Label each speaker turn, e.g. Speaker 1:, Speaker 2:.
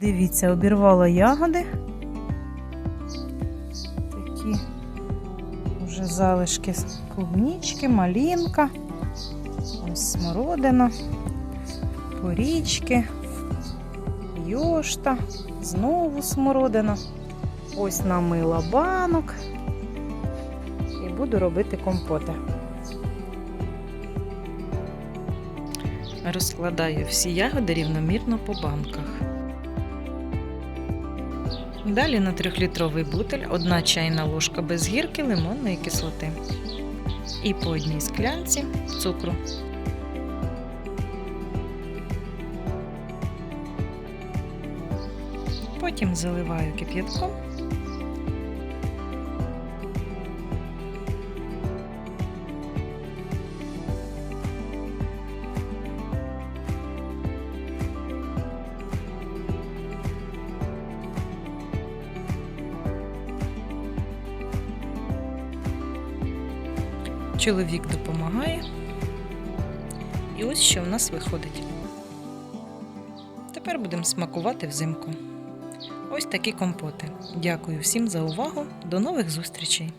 Speaker 1: Дивіться, обірвала ягоди. Такі вже залишки клубнічки, малінка, ось смородина, порічки, йошта, знову смородина. Ось намила банок і буду робити компоти. Розкладаю всі ягоди рівномірно по банках. Далі на 3-літровий бутель одна чайна ложка без гірки лимонної кислоти. І по одній склянці цукру. Потім заливаю кип'ятком. Чоловік допомагає. І ось що в нас виходить. Тепер будемо смакувати взимку. Ось такі компоти. Дякую всім за увагу. До нових зустрічей!